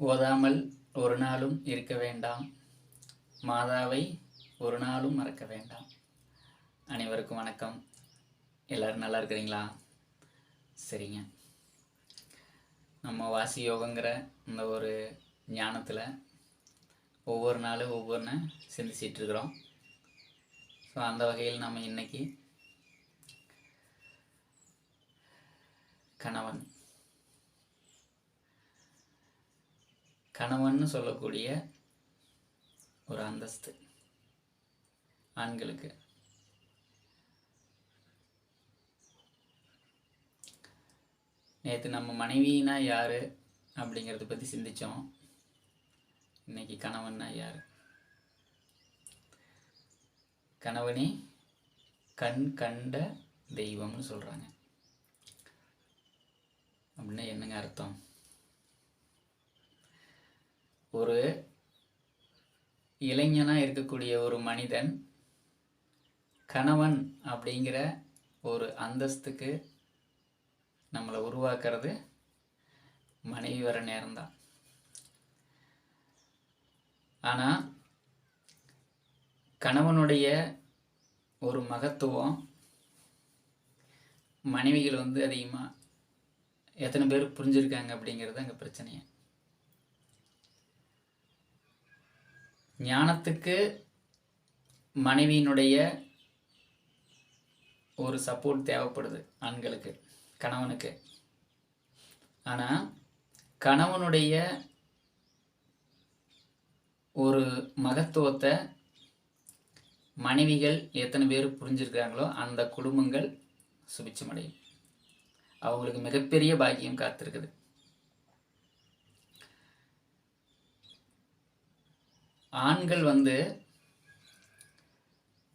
ஓதாமல் ஒரு நாளும் இருக்க வேண்டாம். மாதாவை ஒரு நாளும் மறக்க வேண்டாம். அனைவருக்கும் வணக்கம். எல்லோரும் நல்லா இருக்கிறீங்களா? சரிங்க. நம்ம வாசி யோகங்கிற இந்த ஒரு ஞானத்தில் ஒவ்வொரு நாளும் ஒவ்வொன்று சிந்திச்சிட்ருக்குறோம் ஸோ அந்த வகையில் நம்ம இன்றைக்கி கணவன் கணவன்னு சொல்லக்கூடிய ஒரு அந்தஸ்து ஆண்களுக்கு. நேற்று நம்ம மனைவினா யார் அப்படிங்கிறத பற்றி சிந்தித்தோம் இன்னைக்கு கணவன்னா யார்? கணவனே கண் கண்ட தெய்வம்னு சொல்கிறாங்க அப்படின்னா என்னங்க அர்த்தம்? ஒரு இளைஞனாக இருக்கக்கூடிய ஒரு மனிதன் கணவன் அப்படிங்கிற ஒரு அந்தஸ்துக்கு நம்மளை உருவாக்குறது மனைவி வர நேரம்தான். ஆனால் கணவனுடைய ஒரு மகத்துவம் மனைவிகள் வந்து அதிகமாக எத்தனை பேர் புரிஞ்சிருக்காங்க அப்படிங்கிறது அங்கே பிரச்சனையே. ஞானத்துக்கு மனைவியினுடைய ஒரு சப்போர்ட் தேவைப்படுது ஆண்களுக்கு கணவனுக்கு. ஆனால் கணவனுடைய ஒரு மகத்துவத்தை மனைவிகள் எத்தனை பேர் புரிஞ்சிருக்கிறாங்களோ அந்த குடும்பங்கள் சுபிச்சமடையும் அவங்களுக்கு மிகப்பெரிய பாக்கியம் காத்திருக்குது. ஆண்கள் வந்து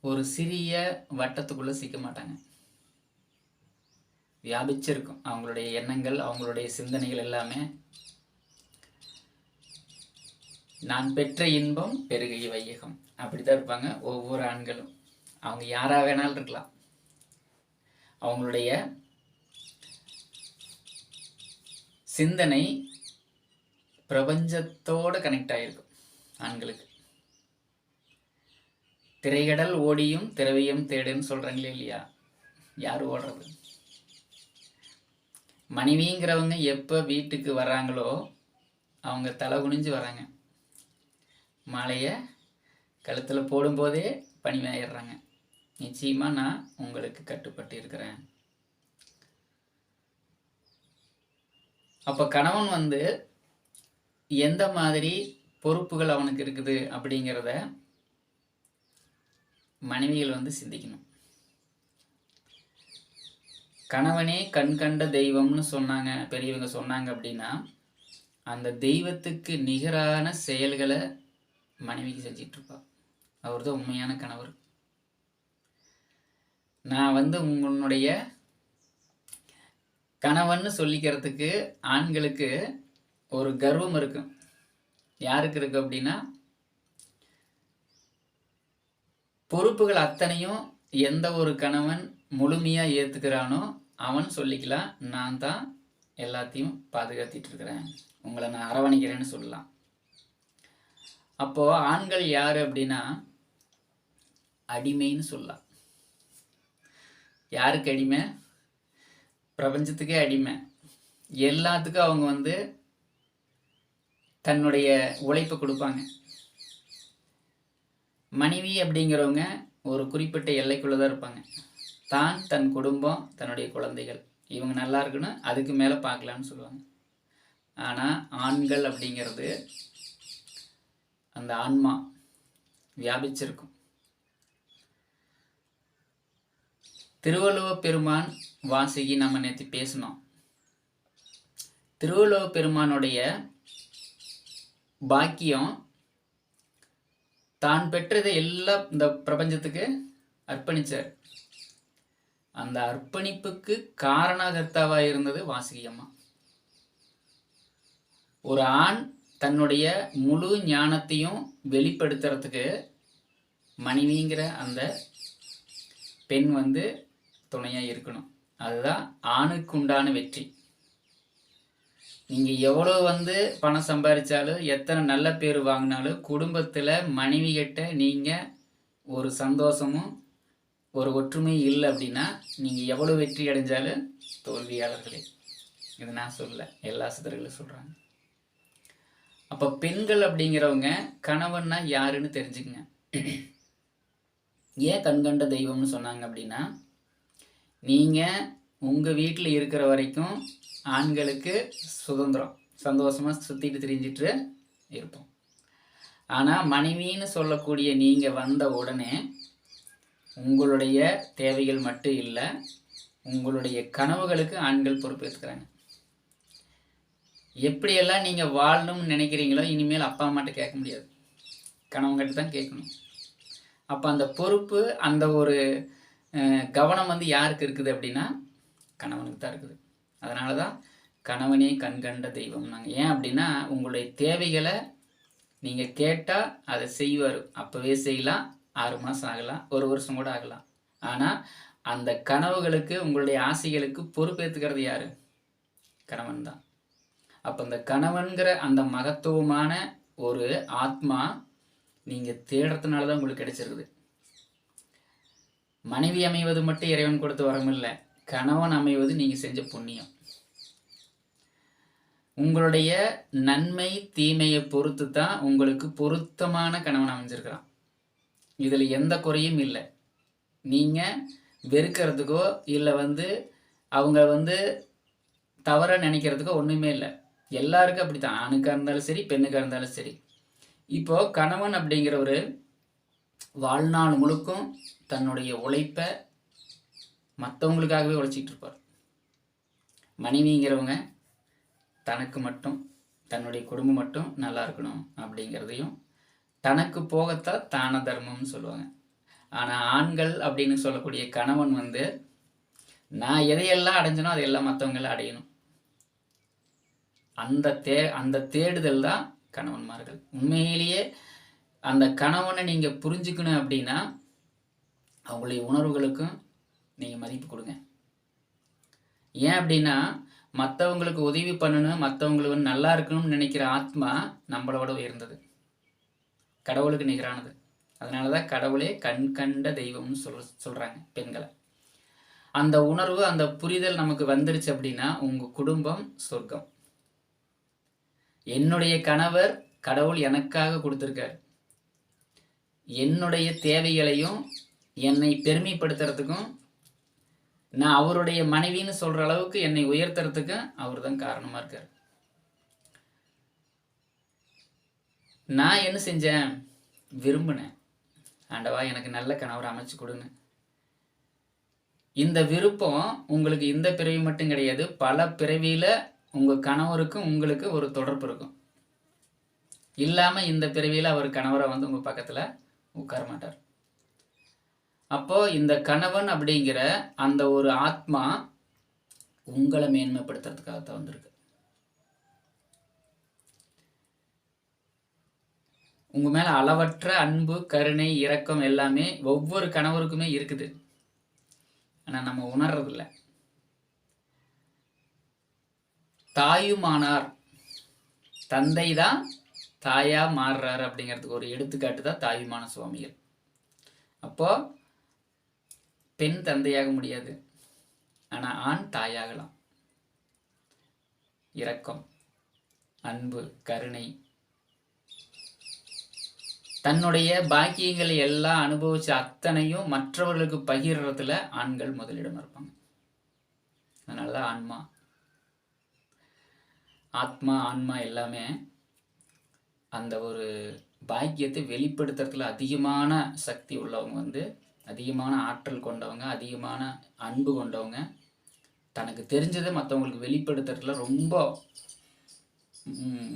ஒரு சிறிய வட்டத்துக்குள்ளே சிக்க மாட்டாங்க. வியாபிச்சிருக்கும். அவங்களுடைய எண்ணங்கள் அவங்களுடைய சிந்தனைகள் எல்லாமே. நான் பெற்ற இன்பம் பெருகிய வையகம். அப்படித்தான் இருப்பாங்க ஒவ்வொரு ஆண்களும். அவங்க யாராக வேணாலும் இருக்கலாம். அவங்களுடைய சிந்தனை பிரபஞ்சத்தோடு கனெக்ட் ஆகிருக்கும் ஆண்களுக்கு. திரைகடல் ஓடியும் திரவியம் தேடுன்னு சொல்கிறாங்களே இல்லையா? யார் ஓடுறது? மனைவிங்கிறவங்க எப்போ வீட்டுக்கு வர்றாங்களோ அவங்க தலை குனிஞ்சு வராங்க. மாலையை கழுத்தில் போடும்போதே பணிவாயிடுறாங்க. நிச்சயமாக நான் உங்களுக்கு கட்டுப்பட்டு இருக்கிறேன் அப்போ கணவன் வந்து எந்த மாதிரி பொறுப்புகள் அவனுக்கு இருக்குது அப்படிங்கிறத மனைவிகள் வந்து சிந்திக்கணும். கணவனே கண் கண்ட தெய்வம்னு சொன்னாங்க பெரியவங்க சொன்னாங்க அப்படின்னா அந்த தெய்வத்துக்கு நிகரான செயல்களை மனைவிக்கு செஞ்சிட்ருப்பா அவர் தான் உண்மையான கணவர். நான் வந்து உங்களுடைய கணவன் சொல்லிக்கிறதுக்கு ஆண்களுக்கு ஒரு கர்வம் இருக்கும் யாருக்கு இருக்கு அப்படின்னா பொறுப்புகள் அத்தனையும் எந்த ஒரு கணவன் முழுமையாக ஏற்றுக்கிறானோ அவன் சொல்லிக்கலாம் நான் தான் எல்லாத்தையும் பாதுகாத்திட்டு இருக்கிறேன். உங்களை நான் அரவணைக்கிறேன்னு சொல்லலாம். அப்போது ஆண்கள் யார் அப்படின்னா அடிமைன்னு சொல்லலாம். யாருக்கு அடிமை? பிரபஞ்சத்துக்கே அடிமை. எல்லாத்துக்கும் அவங்க வந்து தன்னுடைய உழைப்பை கொடுப்பாங்க. மனைவி அப்படிங்கிறவங்க ஒரு குறிப்பிட்ட எல்லைக்குள்ளே தான் இருப்பாங்க. தான் தன் குடும்பம் தன்னுடைய குழந்தைகள். இவங்க நல்லா இருக்கணும் அதுக்கு மேலே பார்க்கலான்னு சொல்லுவாங்க. ஆனால் ஆண்கள் அப்படிங்கிறது அந்த ஆன்மா வியாபிச்சிருக்கும். திருவள்ளுவ பெருமான் வாசிகி நம்ம நேற்று பேசினோம். திருவள்ளுவ பெருமானுடைய பாக்கியம் தான் பெற்றதை எல்லாம் இந்த பிரபஞ்சத்துக்கு அர்ப்பணிச்சார். அந்த அர்ப்பணிப்புக்கு காரணகர்த்தாவாக இருந்தது வாசுகி அம்மா. ஒரு ஆண் தன்னுடைய முழு ஞானத்தையும் வெளிப்படுத்துறதுக்கு மனைவிங்கிற அந்த பெண் வந்து துணையாக இருக்கணும். அதுதான் ஆணுக்கு உண்டான வெற்றி. நீங்கள் எவ்வளோ வந்து பணம் சம்பாதிச்சாலும் எத்தனை நல்ல பேர் வாங்கினாலும் குடும்பத்தில் மனைவி கிட்ட நீங்கள் ஒரு சந்தோஷமும் ஒரு ஒற்றுமையும் இல்லை அப்படின்னா நீங்கள் எவ்வளோ வெற்றி அடைஞ்சாலும் தோல்வியாளர்களே. இது நான் சொல்ல எல்லா சித்தர்களும் சொல்கிறாங்க அப்போ பெண்கள் அப்படிங்கிறவங்க கணவன்னா யாருன்னு தெரிஞ்சுக்கங்க. ஏன் கண்கண்ட தெய்வம்னு சொன்னாங்க அப்படின்னா நீங்கள் உங்கள் வீட்டில் இருக்கிற வரைக்கும் ஆண்களுக்கு சுதந்திரம். சந்தோஷமாக சுற்றிட்டு திரிஞ்சிட்டு இருப்போம். ஆனால் மனைவின்னு சொல்லக்கூடிய நீங்கள் வந்த உடனே உங்களுடைய தேவைகள் மட்டும் இல்லை உங்களுடைய கனவுகளுக்கு ஆண்கள் பொறுப்பேற்றுக்கிறாங்க எப்படியெல்லாம் நீங்கள் வாழணும்னு நினைக்கிறீங்களோ இனிமேல் அப்பா அம்மாட்ட கேட்க முடியாது. கணவன்கிட்ட தான் கேட்கணும். அப்போ அந்த பொறுப்பு அந்த ஒரு கவனம் வந்து யாருக்கு இருக்குது அப்படின்னா கணவனுக்கு தான் இருக்குது. அதனால தான் கணவனே கண்கண்ட தெய்வம் நாங்கள் ஏன் அப்படின்னா உங்களுடைய தேவைகளை நீங்கள் கேட்டால் அதை செய்வார். அப்போவே செய்யலாம் ஆறு மாதம் ஆகலாம் ஒரு வருஷம் கூட ஆகலாம். ஆனால் அந்த கனவுகளுக்கு உங்களுடைய ஆசைகளுக்கு பொறுப்பேற்றுக்கிறது யார்? கணவன் தான். அப்போ இந்த கணவன்கிற அந்த மகத்துவமான ஒரு ஆத்மா நீங்கள் தேடுறதுனால தான் உங்களுக்கு கிடைச்சிருக்குது. மனைவி அமைவது மட்டும் இறைவன் கொடுத்து வரமில்லை. கணவன் அமைவது நீங்கள் செஞ்ச புண்ணியம். உங்களுடைய நன்மை தீமையை பொறுத்து தான் உங்களுக்கு பொருத்தமான கணவன் அமைஞ்சிருக்கிறான். இதில் எந்த குறையும் இல்லை. நீங்கள் வெறுக்கிறதுக்கோ இல்லை வந்து அவங்க வந்து தவற நினைக்கிறதுக்கோ ஒன்றுமே இல்லை. எல்லாருக்கும் அப்படி தான் ஆணுக்காக இருந்தாலும் சரி பெண்ணுக்காக இருந்தாலும் சரி. இப்போது கணவன் அப்படிங்கிற ஒரு வாழ்நாள் முழுக்கும் தன்னுடைய உழைப்பை மற்றவங்களுக்காகவே உழைச்சிக்கிட்டு இருப்பார். மனைவிங்கிறவங்க தனக்கு மட்டும் தன்னுடைய குடும்பம் மட்டும் நல்லா இருக்கணும் அப்படிங்கிறதையும் தனக்கு போகத்தான் தான தர்மம்னு சொல்லுவாங்க. ஆனால் ஆண்கள் அப்படின்னு சொல்லக்கூடிய கணவன் வந்து நான் எதையெல்லாம் அடைஞ்சனோ அதையெல்லாம் மற்றவங்களாம் அடையணும். அந்த தே அந்த தேடுதல் தான் கணவன்மார்கள். உண்மையிலேயே அந்த கணவனை நீங்கள் புரிஞ்சுக்கணும் அப்படின்னா அவங்களுடைய உணர்வுகளுக்கும் நீங்கள் மதிப்பு கொடுங்க. ஏன் அப்படின்னா மற்றவங்களுக்கு உதவி பண்ணணும் மற்றவங்களுக்கு வந்து நல்லா இருக்கணும்னு நினைக்கிற ஆத்மா நம்மளோட உயர்ந்தது. கடவுளுக்கு நிகரானது. அதனால தான் கடவுளே கண் கண்ட தெய்வம்னு சொல் சொல்கிறாங்க பெண்களை. அந்த உணர்வு அந்த புரிதல் நமக்கு வந்துருச்சு அப்படின்னா உங்கள் குடும்பம் சொர்க்கம். என்னுடைய கணவர் கடவுள் எனக்காக கொடுத்துருக்கார். என்னுடைய தேவைகளையும் என்னை பெருமைப்படுத்துறதுக்கும் நான் அவருடைய மனைவின்னு சொல்கிற அளவுக்கு என்னை உயர்த்துறதுக்கும் அவர் தான் காரணமாக இருக்கார். நான் என்ன செஞ்சேன்? விரும்பினேன். ஆண்டவா எனக்கு நல்ல கணவர் அமைச்சு கொடுங்க. இந்த விருப்பம் உங்களுக்கு இந்த பிறவி மட்டும் கிடையாது பல பிறவியில் உங்கள் கணவருக்கும் உங்களுக்கு ஒரு தொடர்பு இருக்கும். இல்லாமல் இந்த பிறவியில் அவர் கணவரை வந்து உங்கள் பக்கத்தில் உட்கார மாட்டார். அப்போது இந்த கணவன் அப்படிங்கிற அந்த ஒரு ஆத்மா உங்களை மேன்மைப்படுத்துறதுக்காக தான் வந்திருக்கு. உங்கள் மேலே அளவற்ற அன்பு கருணை இரக்கம் எல்லாமே ஒவ்வொரு கணவருக்குமே இருக்குது. ஆனால் நம்ம உணர்றதில்ல. தாயுமானார். தந்தை தான் தாயா மாறுறாரு அப்படிங்கிறதுக்கு ஒரு எடுத்துக்காட்டு தான் தாயுமான சுவாமிகள். அப்போ பெண் தந்தையாக முடியாது. ஆனால் ஆண் தாயாகலாம். இரக்கம் அன்பு கருணை. தன்னுடைய பாக்கியங்களை எல்லாம் அனுபவிச்ச அத்தனையும் மற்றவர்களுக்கு பகிர்றதுல ஆண்கள் முதலிடம் இருப்பாங்க. அதனால தான் ஆன்மா ஆத்மா ஆன்மா எல்லாமே அந்த ஒரு பாக்கியத்தை வெளிப்படுத்துறதுல அதிகமான சக்தி உள்ளவங்க வந்து அதிகமான ஆற்றல் கொண்டவங்க அதிகமான அன்பு கொண்டவங்க. தனக்கு தெரிஞ்சதை மற்றவங்களுக்கு வெளிப்படுத்துறதுல ரொம்ப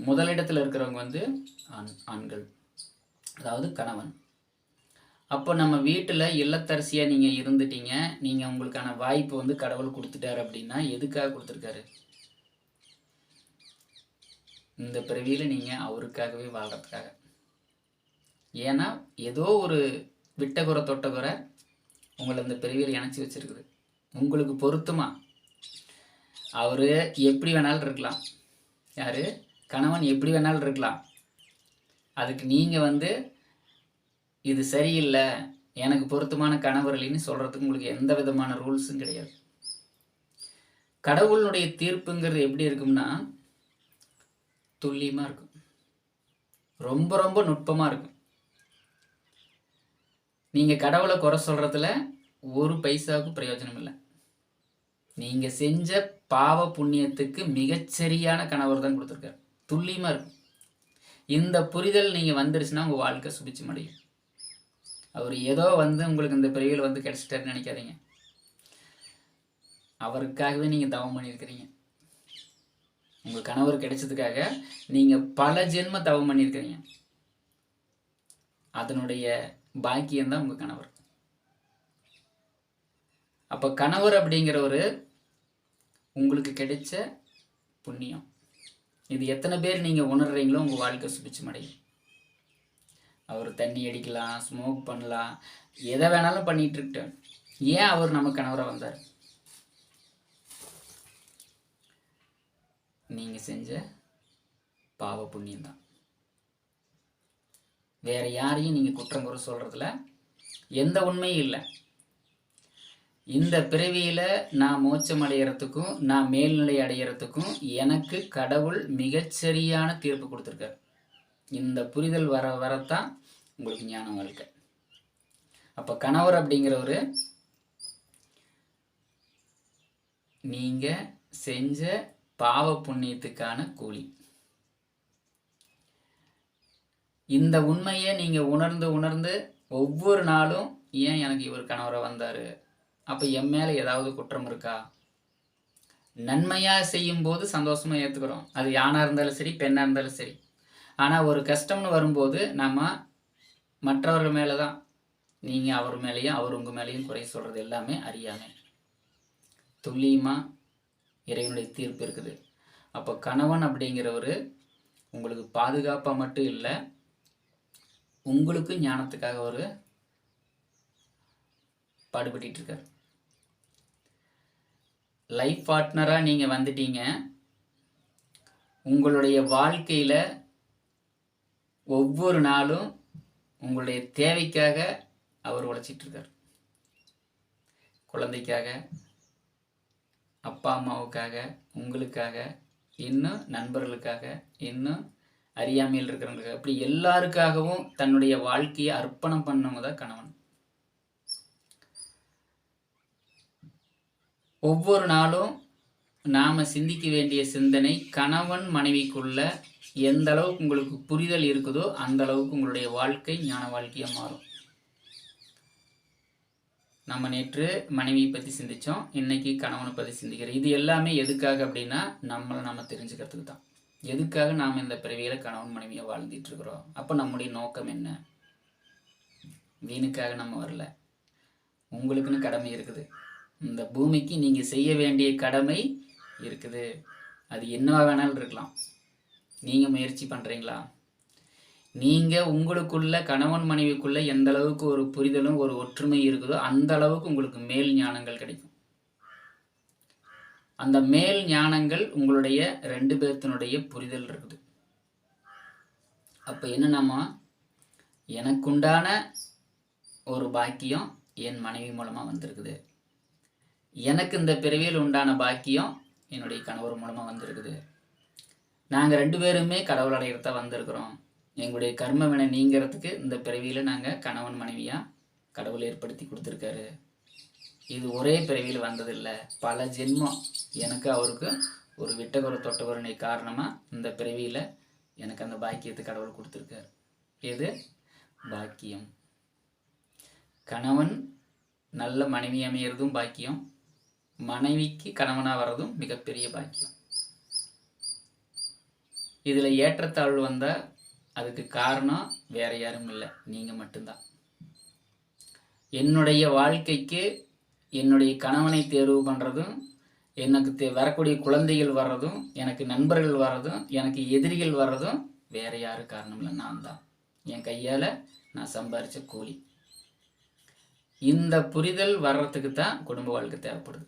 முதலிடத்தில் இருக்கிறவங்க வந்து ஆண் ஆண்கள். அதாவது கணவன். அப்போ நம்ம வீட்டில் இல்லத்தரசியாக நீங்கள் இருந்துட்டீங்க. நீங்கள் உங்களுக்கான வாய்ப்பு வந்து கடவுள் கொடுத்துட்டாரு அப்படின்னா எதுக்காக கொடுத்துருக்காரு? இந்த பிறவியில் நீங்கள் அவருக்காகவே வாழ்கிறதுக்காக ஏன்னா ஏதோ ஒரு விட்டகுறை தொட்டகுறை உங்களை அந்த பிறவியில் இணைச்சி வச்சுருக்குது. உங்களுக்கு பொருத்தமாக அவர் எப்படி வேணாலும் இருக்கலாம். யார்? கணவன் எப்படி வேணாலும் இருக்கலாம். அதுக்கு நீங்கள் வந்து இது சரியில்லை எனக்கு பொருத்தமான கணவர் இல்லைன்னு சொல்கிறதுக்கு உங்களுக்கு எந்த விதமான ரூல்ஸும் கிடையாது. கடவுளுடைய தீர்ப்புங்கிறது எப்படி இருக்கும்னா துல்லியமாக இருக்கும். ரொம்ப ரொம்ப நுட்பமாக இருக்கும். நீங்கள் கடவுளை குறை சொல்கிறதுல ஒரு பைசாவுக்கும் பிரயோஜனம் இல்லை. நீங்கள் செஞ்ச பாவ புண்ணியத்துக்கு மிகச்சரியான கணவர் தான் கொடுத்துருக்காரு. துல்லியமாக இருக்கும். இந்த புரிதல் நீங்கள் வந்துருச்சுன்னா உங்கள் வாழ்க்கை சுபிச்சு முடியும். அவர் ஏதோ வந்து உங்களுக்கு இந்த பிரிவில் வந்து கிடச்சிட்டாருன்னு நினைக்காதீங்க. அவருக்காகவே நீங்கள் தவம் பண்ணியிருக்கிறீங்க. உங்கள் கணவர் கிடைச்சதுக்காக நீங்கள் பல ஜென்ம தவம் பண்ணியிருக்கிறீங்க. அதனுடைய பாக்கியம்தான் உங்கள் கணவர். அப்போ கணவர் அப்படிங்கிறவர் உங்களுக்கு கிடைச்ச புண்ணியம். இது எத்தனை பேர் நீங்கள் உணர்றீங்களோ உங்கள் வாழ்க்கை சுபிச்சமடையும் அவர் தண்ணி அடிக்கலாம் ஸ்மோக் பண்ணலாம் எதை வேணாலும் பண்ணிகிட்டு இருக்கட்டும் ஏன் அவர் நம்ம கணவராக வந்தார்? நீங்கள் செஞ்ச பாவ புண்ணியம் தான் வேறு யாரையும் நீங்கள் குற்றம் குறை சொல்கிறதுல எந்த உண்மையும் இல்லை. இந்த பிறவியில் நான் மோட்சம் அடையிறதுக்கும் நான் மேல்நிலை அடையிறதுக்கும் எனக்கு கடவுள் மிகச்சரியான தீர்ப்பு கொடுத்துருக்காரு. இந்த புரிதல் வர வரத்தான் உங்களுக்கு ஞானம் வாழ்க்கை. அப்போ கணவர் அப்படிங்கிறவர் நீங்கள் செஞ்ச பாவ புண்ணியத்துக்கான கூலி. இந்த உண்மையை நீங்கள் உணர்ந்து உணர்ந்து ஒவ்வொரு நாளும் ஏன் எனக்கு இவர் கணவரை வந்தார்? அப்போ என் மேலே ஏதாவது குற்றம் இருக்கா? நன்மையாக செய்யும்போது சந்தோஷமாக ஏற்றுக்கிறோம் அது யானாக இருந்தாலும் சரி பெண்ணாக இருந்தாலும் சரி. ஆனால் ஒரு கஷ்டம்னு வரும்போது நம்ம மற்றவர்கள் மேலே தான் நீங்கள் அவர் மேலேயும் அவர் உங்கள் மேலேயும் குறை சொல்கிறது எல்லாமே அறியாமை. துல்லியமாக இறைவனுடைய தீர்ப்பு இருக்குது. அப்போ கணவன் அப்படிங்கிறவர் உங்களுக்கு பாதுகாப்பாக மட்டும் இல்லை உங்களுக்கு ஞானத்துக்காக ஒரு பாடுபட்டு இருக்கார் லைஃப் பார்ட்னராக நீங்கள் வந்துட்டீங்க. உங்களுடைய வாழ்க்கையில் ஒவ்வொரு நாளும் உங்களுடைய தேவைக்காக அவர் உழைச்சிட்ருக்கார் குழந்தைக்காக அப்பா அம்மாவுக்காக உங்களுக்காக இன்னும் நண்பர்களுக்காக இன்னும் அறியாமையில் இருக்கிறவங்களுக்கு. அப்படி எல்லாருக்காகவும் தன்னுடைய வாழ்க்கையை அர்ப்பணம் பண்ணவங்க தான் கணவன். ஒவ்வொரு நாளும் நாம் சிந்திக்க வேண்டிய சிந்தனை கணவன் மனைவிக்குள்ள எந்த அளவுக்கு உங்களுக்கு புரிதல் இருக்குதோ அந்த அளவுக்கு உங்களுடைய வாழ்க்கை ஞான வாழ்க்கையாக மாறும். நம்ம நேற்று மனைவியை பற்றி சிந்தித்தோம் இன்றைக்கி கணவனை பற்றி சிந்திக்கிறோம். இது எல்லாமே எதுக்காக அப்படின்னா நம்மளை நம்ம தெரிஞ்சுக்கிறதுக்கு தான். எதுக்காக நாம் இந்த பிறவியில் கணவன் மனைவியாக வாழ்ந்துட்டு இருக்கிறோம் அப்போ நம்முடைய நோக்கம் என்ன? வீணுக்காக நம்ம வரல. உங்களுக்குன்னு கடமை இருக்குது. இந்த பூமிக்கு நீங்கள் செய்ய வேண்டிய கடமை இருக்குது. அது என்னவா வேணாலும் இருக்கலாம். நீங்கள் முயற்சி பண்ணுறீங்களா நீங்கள் உங்களுக்குள்ள கணவன் மனைவிக்குள்ள எந்த அளவுக்கு ஒரு புரிதலும் ஒரு ஒற்றுமை இருக்குதோ அந்த அளவுக்கு உங்களுக்கு மேல் ஞானங்கள் கிடைக்கும். அந்த மேல் ஞானங்கள் உங்களுடைய ரெண்டு பேர்த்தினுடைய புரிதல் இருக்குது. அப்போ என்னென்னமா? எனக்குண்டான ஒரு பாக்கியம் என் மனைவி மூலமாக வந்திருக்குது. எனக்கு இந்த பிறவியில் உண்டான பாக்கியம் என்னுடைய கணவர் மூலமாக வந்திருக்குது. நாங்கள் ரெண்டு பேருமே கடவுள் அடையிறத வந்திருக்கிறோம். எங்களுடைய கர்ம வினை நீங்கிறதுக்கு இந்த பிறவியில் நாங்கள் கணவன் மனைவியாக கடவுள் ஏற்படுத்தி கொடுத்துருக்காரு. இது ஒரே பிறவியில் வந்ததில்லை. பல ஜென்மம் எனக்கு அவருக்கு ஒரு விட்டகுர தொட்டகுரனை காரணமாக இந்த பிறவியில் எனக்கு அந்த பாக்கியத்தை கடவுள் கொடுத்துருக்காரு. எது? பாக்கியம். கணவன் நல்ல மனைவி அமையிறதும் பாக்கியம். மனைவிக்கு கணவனாக வர்றதும் மிகப்பெரிய பாக்கியம். இதில் ஏற்றத்தாழ்வு வந்தால் அதுக்கு காரணம் வேற யாரும் இல்லை. நீங்கள் மட்டும்தான். என்னுடைய வாழ்க்கைக்கு என்னுடைய கணவனை தேர்வு பண்ணுறதும் எனக்கு தே வரக்கூடிய குழந்தைகள் வர்றதும் எனக்கு நண்பர்கள் வர்றதும் எனக்கு எதிரிகள் வர்றதும் வேற யாரும் காரணம் இல்லை நான் தான். என் கையால் நான் சம்பாரித்த கூலி. இந்த புரிதல் வர்றதுக்கு தான் குடும்ப வாழ்க்கை தேவைப்படுது.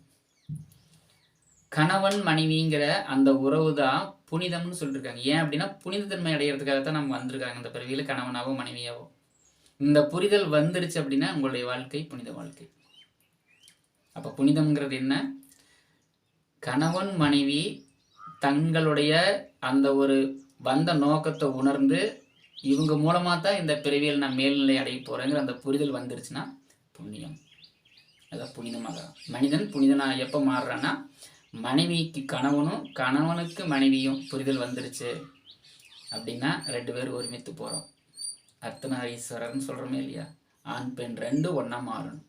கணவன் மனைவிங்கிற அந்த உறவு தான் புனிதம்னு சொல்லியிருக்காங்க ஏன் அப்படின்னா புனிதத்தன்மை அடையிறதுக்காக தான் நம்ம வந்திருக்காங்க. இந்த பிறவியில் கணவனாகவும் மனைவியாகவும் இந்த புரிதல் வந்துருச்சு அப்படின்னா உங்களுடைய வாழ்க்கை புனித வாழ்க்கை. அப்போ புனிதம்ங்கிறது என்ன? கணவன் மனைவி தங்களுடைய அந்த ஒரு வந்த நோக்கத்தை உணர்ந்து இவங்க மூலமாக தான் இந்த பிறவியில் நான் மேல்நிலை அடைய போகிறேங்கிற அந்த புரிதல் வந்துருச்சுன்னா புண்ணியம். அதான் புனிதமாக. மனிதன் புனிதனாக எப்போ மாறுறான்னா மனைவிக்கு கணவனும் கணவனுக்கு மனைவியும் புரிதல் வந்துருச்சு அப்படின்னா ரெண்டு பேரும் ஒருமித்து போகிறோம் அர்த்தநாரீஸ்வரர்னு சொல்கிறோமே இல்லையா? ஆண் பெண் ரெண்டும் ஒன்றா மாறணும்.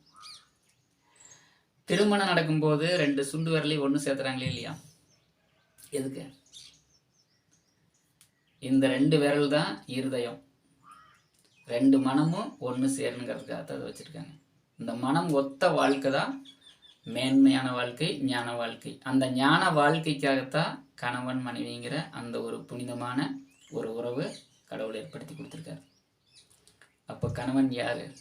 திருமணம் நடக்கும்போது ரெண்டு சுண்டு விரலையும் ஒன்று சேர்த்துறாங்களே இல்லையா? எதுக்கு? இந்த ரெண்டு விரல் தான் இருதயம். ரெண்டு மனமும் ஒன்று சேரணுங்கிறதுக்காக அதை வச்சுருக்காங்க. இந்த மனம் ஒத்த வாழ்க்கை தான் மேன்மையான வாழ்க்கை ஞான வாழ்க்கை. அந்த ஞான வாழ்க்கைக்காகத்தான் கணவன் மனைவிங்கிற அந்த ஒரு புனிதமான ஒரு உறவு கடவுள் ஏற்படுத்தி கொடுத்துருக்காரு. அப்போ கணவன் யார்?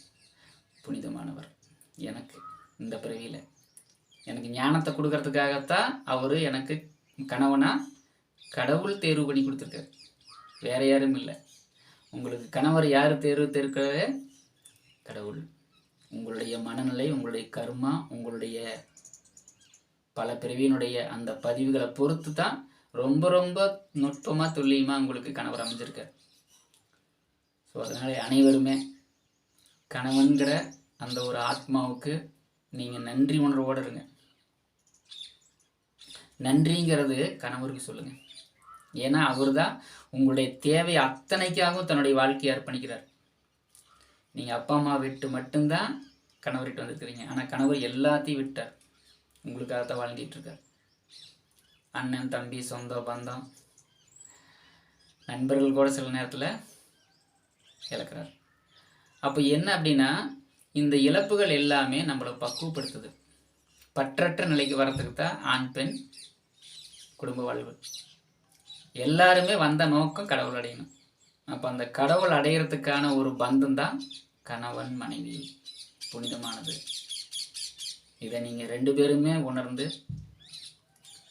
புனிதமானவர். எனக்கு இந்த பிறவியில் எனக்கு ஞானத்தை கொடுக்கறதுக்காகத்தான் அவர் எனக்கு கணவனாக கடவுள் தேர்வு பண்ணி கொடுத்துருக்காரு. வேறு யாரும் இல்லை. உங்களுக்கு கணவர் யார் தேர்வு தேர்க்கவே? கடவுள். உங்களுடைய மனநிலை உங்களுடைய கர்மா உங்களுடைய பல பிரிவினுடைய அந்த பதிவுகளை பொறுத்து தான் ரொம்ப ரொம்ப நுட்பமாக துல்லியமாக உங்களுக்கு கணவர் அமைஞ்சிருக்கார். ஸோ அதனால் அனைவருமே கணவன்கிற அந்த ஒரு ஆத்மாவுக்கு நீங்கள் நன்றி உணர்வோடு இருங்க. நன்றிங்கிறது கணவருக்கு சொல்லுங்கள் ஏன்னா அவர் தான் உங்களுடைய தேவை அத்தனைக்காகவும் தன்னுடைய வாழ்க்கையை அர்ப்பணிக்கிறார். நீங்கள் அப்பா அம்மா விட்டு மட்டும்தான் கணவர் வந்துருக்கிறீங்க. ஆனால் கணவர் எல்லாத்தையும் விட்டார். உங்களுக்காக தான் வாழ்ந்துட்டு இருக்கார். அண்ணன் தம்பி சொந்த பந்தம் நண்பர்கள் கூட சில நேரத்தில் இழக்கிறார். அப்போ என்ன அப்படின்னா இந்த இழப்புகள் எல்லாமே நம்மளை பக்குவப்படுத்துது. பற்றற்ற நிலைக்கு வர்றதுக்கு தான் ஆண் பெண் குடும்ப வாழ்வு. எல்லாருமே வந்த நோக்கம் கடவுள் அடையணும். அப்போ அந்த கடவுள் அடையிறதுக்கான ஒரு பந்தம் தான் கணவன் மனைவி. புனிதமானது. இதை நீங்கள் ரெண்டு பேருமே உணர்ந்து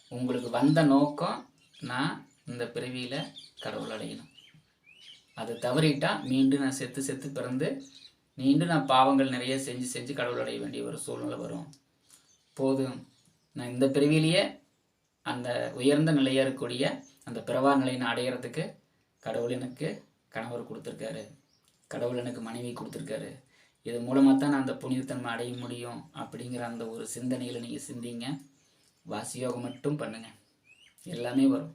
உங்களுக்கு வந்த நோக்கம் நான் இந்த பிறவியில் கடவுள் அடையணும். அது தவறிட்டால் மீண்டும் நான் செத்து செத்து பிறந்து மீண்டும் நான் பாவங்கள் நிறைய செஞ்சு செஞ்சு கடவுள் அடைய வேண்டிய ஒரு சூழ்நிலை வரும். போதும். நான் இந்த பிறவிலேயே அந்த உயர்ந்த நிலையாக இருக்கக்கூடிய அந்த பிறவா நிலையை நான் அடையிறதுக்கு கடவுள் எனக்கு கணவர் கொடுத்துருக்காரு. கடவுள் எனக்கு மனைவி கொடுத்துருக்காரு. இது மூலமாக தான் நான் அந்த புனிதத்தன்மை அடைய முடியும் அப்படிங்கிற அந்த ஒரு சிந்தனையில் நீங்கள் சிந்திங்க. வாசியோகம் மட்டும் பண்ணுங்கள் எல்லாமே வரும்.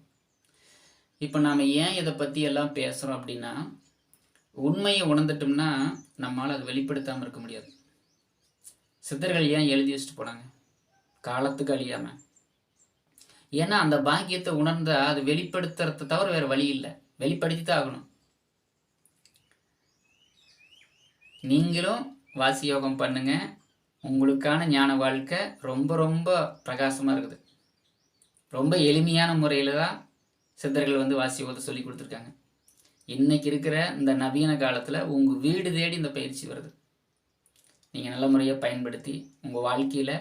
இப்போ நாம் ஏன் இதை பற்றி எல்லாம் பேசுகிறோம் அப்படின்னா உண்மையை உணர்ந்துட்டோம்னா நம்மளால் அது வெளிப்படுத்தாமல் இருக்க முடியாது. சித்தர்கள் ஏன் எழுதி வச்சுட்டு போனாங்க? காலத்துக்கு அழியாமல் ஏன்னா அந்த பாக்கியத்தை உணர்ந்த அது வெளிப்படுத்துறத தவிர வேறு வழி இல்லை. வெளிப்படுத்தி தான் ஆகணும். நீங்களும் வாசி யோகம் பண்ணுங்க. உங்களுக்கான ஞான வாழ்க்கை ரொம்ப ரொம்ப பிரகாசமாக இருக்குது. ரொம்ப எளிமையான முறையில் தான் சித்தர்கள் வந்து வாசி யோகத்தை சொல்லி கொடுத்துருக்காங்க. இன்றைக்கி இருக்கிற இந்த நவீன காலத்தில் உங்கள் வீடு தேடி இந்த பயிற்சி வருது. நீங்கள் நல்ல முறையாக பயன்படுத்தி உங்கள் வாழ்க்கையில்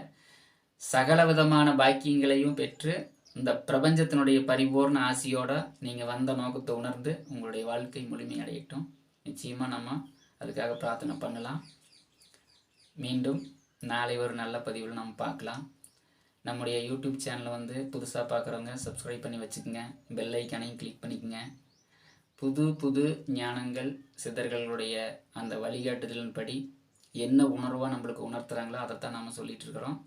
சகல விதமான பாக்கியங்களையும் பெற்று இந்த பிரபஞ்சத்தினுடைய பரிபூர்ண ஆசையோட நீங்கள் வந்த நோக்கத்தை உணர்ந்து உங்களுடைய வாழ்க்கை முழுமையடையட்டும். நிச்சயமாக நம்ம அதுக்காக பிரார்த்தனை பண்ணலாம். மீண்டும் நாளை ஒரு நல்ல பதிவில் நம்ம பார்க்கலாம். நம்முடைய யூடியூப் சேனலை வந்து புதுசாக பார்க்குறவங்க சப்ஸ்கிரைப் பண்ணி வச்சுக்கோங்க. பெல் ஐக்கானையும் கிளிக் பண்ணிக்கோங்க. புது புது ஞானங்கள் சித்தர்களுடைய அந்த வழிகாட்டுதலின்படி என்ன உணர்வாக நம்மளுக்கு உணர்த்துறாங்களோ அதைத்தான் நாம் சொல்லிகிட்டு இருக்கிறோம்.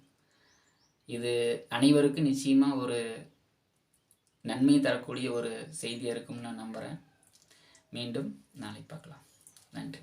இது அனைவருக்கும் நிச்சயமாக ஒரு நன்மை தரக்கூடிய ஒரு செய்தியாக இருக்கும்னு நான் நம்புகிறேன் மீண்டும் நாளை பார்க்கலாம். நன்றி.